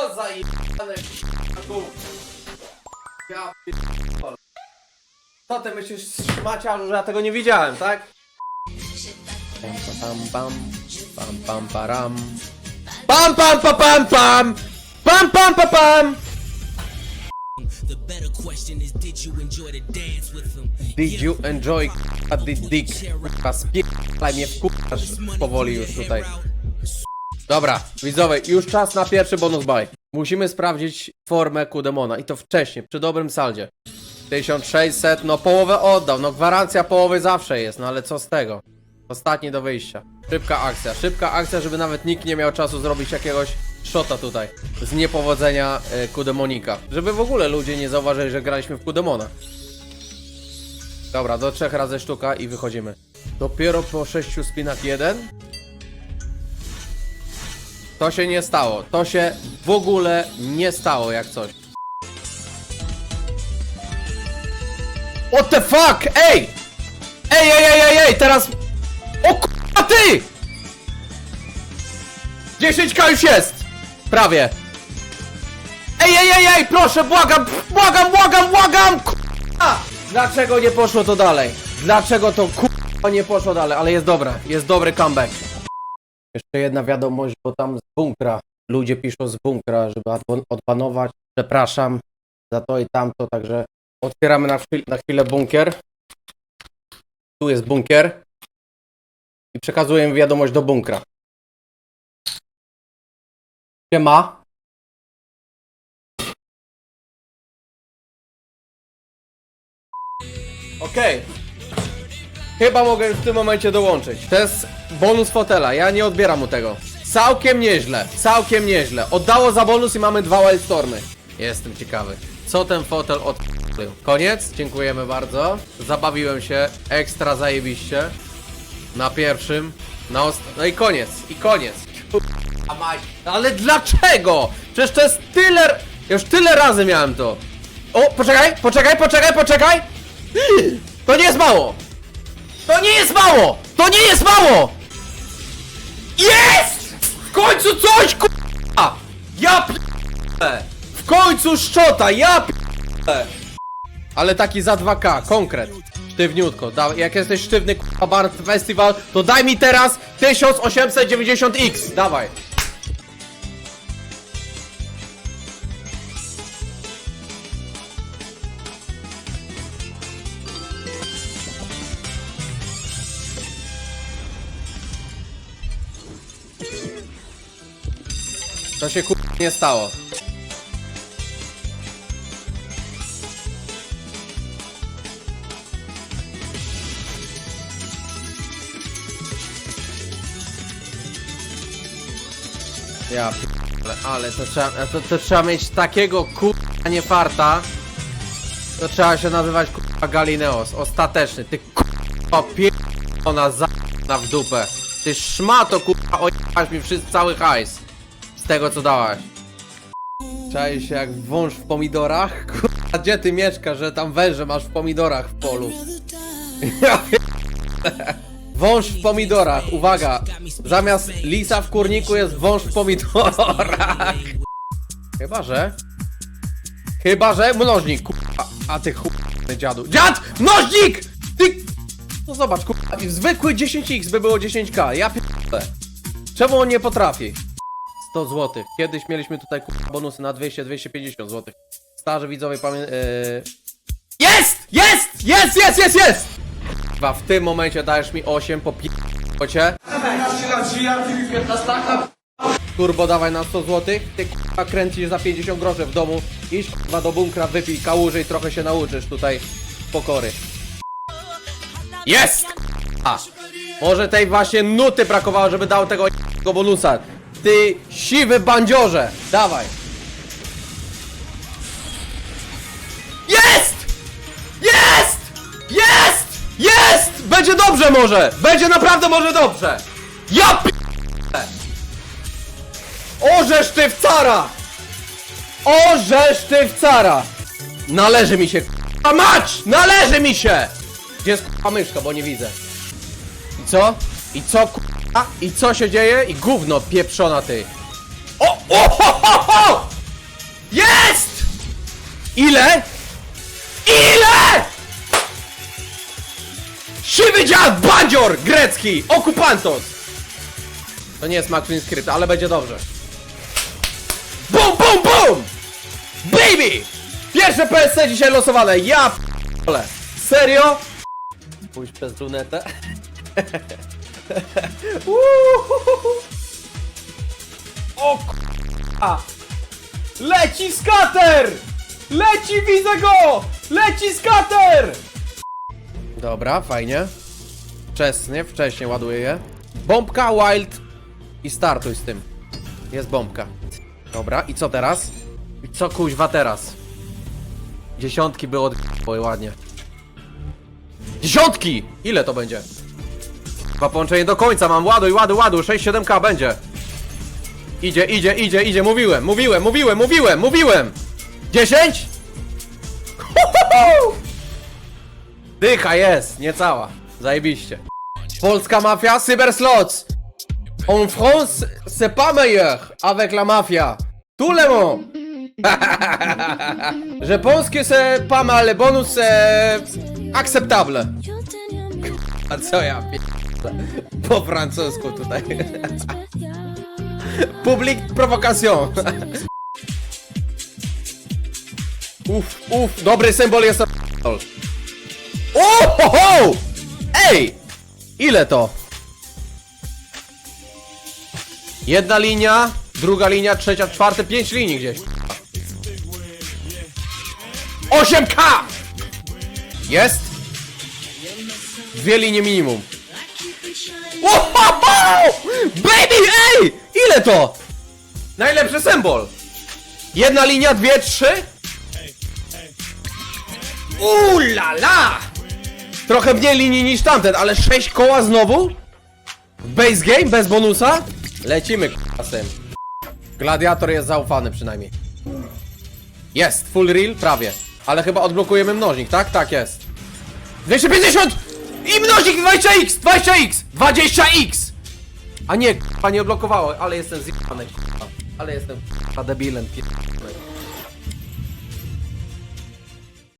O, zajebane k***a. Ja pierdolę. Co ty myślisz, szmaciarzu, że ja tego nie widziałem, tak? Pam, pam, pam, pam, pam, param. Pam, pam, pam, pam, pam! Pam, pam, pam, pam! The better question is, did you enjoy the dance with them? Did you enjoy k***a the dick? K***a spierdalaj mnie wkurzasz powoli już tutaj. Dobra, widzowie, już czas na pierwszy bonus buy. Musimy sprawdzić formę Kudemona i to wcześniej, przy dobrym saldzie. 1600, no połowę oddał, no gwarancja połowy zawsze jest, no ale co z tego? Ostatni do wyjścia. Szybka akcja, szybka akcja, żeby nawet nikt nie miał czasu zrobić jakiegoś shota tutaj z niepowodzenia y, Kudemonika. Żeby w ogóle ludzie nie zauważyli, że graliśmy w Kudemona. Dobra, do trzech razy sztuka i wychodzimy. Dopiero po sześciu spinach jeden. To się nie stało. To się w ogóle nie stało jak coś. What the fuck? Ej! Ej, ej, ej, ej, ej, teraz... O k***a ty! 10k już jest! Prawie. Ej, ej, ej, ej, proszę, błagam, błagam, błagam, błagam, k***a! Dlaczego nie poszło to dalej? Dlaczego to k***a nie poszło dalej? Ale jest dobre, jest dobry comeback. Jeszcze jedna wiadomość, bo tam z bunkra, ludzie piszą z bunkra, żeby odpan- odpanować. Przepraszam za to i tamto, także otwieramy na, chwil- na chwilę bunkier. Tu jest bunkier. I przekazuję wiadomość do bunkra. Siema. Okej. Chyba mogę w tym momencie dołączyć. To jest bonus fotela, ja nie odbieram mu tego. Całkiem nieźle, całkiem nieźle. Oddało za bonus i mamy dwa wildstormy. Jestem ciekawy. Co ten fotel odpalił? Koniec? Dziękujemy bardzo. Zabawiłem się ekstra zajebiście. Na pierwszym. Na ost... No i koniec, i koniec. A. Ale dlaczego? Przecież to jest tyle... Już tyle razy miałem to. O, poczekaj, poczekaj, poczekaj, poczekaj! To nie jest mało! To nie jest mało! To nie jest mało! Jest! Końcu coś, k***a! Ja p***e! W końcu szczota, ja p***e! Ale taki za 2K, konkret. Sztywniutko. Da, jak jesteś sztywny k***a bar festiwal, to daj mi teraz 1890X. Dawaj. To się k***a nie stało. Ja p***le, ale to trzeba, to, to trzeba mieć takiego k***a nie farta. To trzeba się nazywać k***a Galineos, ostateczny. Ty k***a pierdolona za w dupę. Ty szmato k***a ojebałaś mi wszyscy cały hajs. Tego co dałaś. Czaj się jak wąż w pomidorach? Kurwa, gdzie ty mieszkasz, że tam węże masz w pomidorach w polu? Ja. Wąż w pomidorach, uwaga! Zamiast lisa w kurniku jest wąż w pomidorach. Chyba, że... Chyba, że mnożnik, kurwa. A ty chuj, dziadu. Dziad! Mnożnik! Ty... No zobacz, kurwa, zwykły 10x by było 10k, ja pierdolę. Czemu on nie potrafi? 100 zł. Kiedyś mieliśmy tutaj kurwa, bonusy na 200-250 zł. Starzy widzowie pamię... Yy... Jest! Jest! Jest! Jest! Jest! Jest! Kurwa, w tym momencie dajesz mi 8 po pi***ocie. Turbo dawaj na 100 zł. Ty kurwa kręcisz za 50 groszy w domu. Idź kurwa do bunkra, wypij kałuży i trochę się nauczysz tutaj pokory. Jest! A! Może tej właśnie nuty brakowało, żeby dał tego bonusa. Ty siwy bandziorze! Dawaj! Jest! Jest! Jest! Jest! Będzie dobrze może! Będzie naprawdę może dobrze! Ja p... Orzesz ty w cara! Orzesz ty w cara! Należy mi się a mać! Należy mi się! Gdzie jest k***a myszka, bo nie widzę. I co? I co k***a? I co się dzieje? I gówno pieprzona ty. O! O! Ho, ho, ho! Jest! Ile? Ile? Siwy dziad, bandzior grecki, okupantos! To nie jest McQueen skrypt, ale będzie dobrze. Bum, bum, bum! Baby! Pierwsze PSC dzisiaj losowane, ja p***le. Serio? Pójść przez lunetę. O k***a! Leci skater! Leci, widzę go! Leci skater! Dobra, fajnie. Wczesnie, wcześniej ładuję je. Bombka, wild i startuj z tym. Jest bombka. Dobra, i co teraz? I co kuźwa teraz? Dziesiątki by od... Ładnie. Dziesiątki! Ile to będzie? Chyba połączenie do końca mam. Ładuj, ładuj, ładuj. 6-7k będzie. Idzie, idzie, idzie, idzie. Mówiłem, mówiłem, mówiłem, mówiłem, mówiłem. 10? Dycha jest, niecała. Zajebiście. Polska mafia, cyberslots. En France, c'est pas meilleur avec la mafia. Tout le monde. Pense que c'est pas mal, bonus c'est acceptable. A co ja. Po francusku tutaj. Public provocation. Uf, uf, dobry symbol jest to. O, ho, ho! Ej! Ile to? Jedna linia, druga linia, trzecia, czwarta, pięć linii gdzieś. 8K! Jest? Dwie linie minimum. Wow! Baby, ej! Ile to? Najlepszy symbol. Jedna linia, dwie, trzy. Ulala! Trochę mniej linii niż tamten, ale 6 koła znowu? W Base game, bez bonusa? Lecimy k***a z tym. Gladiator jest zaufany przynajmniej. Jest, full reel, prawie. Ale chyba odblokujemy mnożnik, tak? Tak jest. 250! I mnożnik 20x! 20x! 20x! A nie, k***a nie odblokowało, ale jestem zjebany, k***a. Ale jestem k***a debilem, k***a.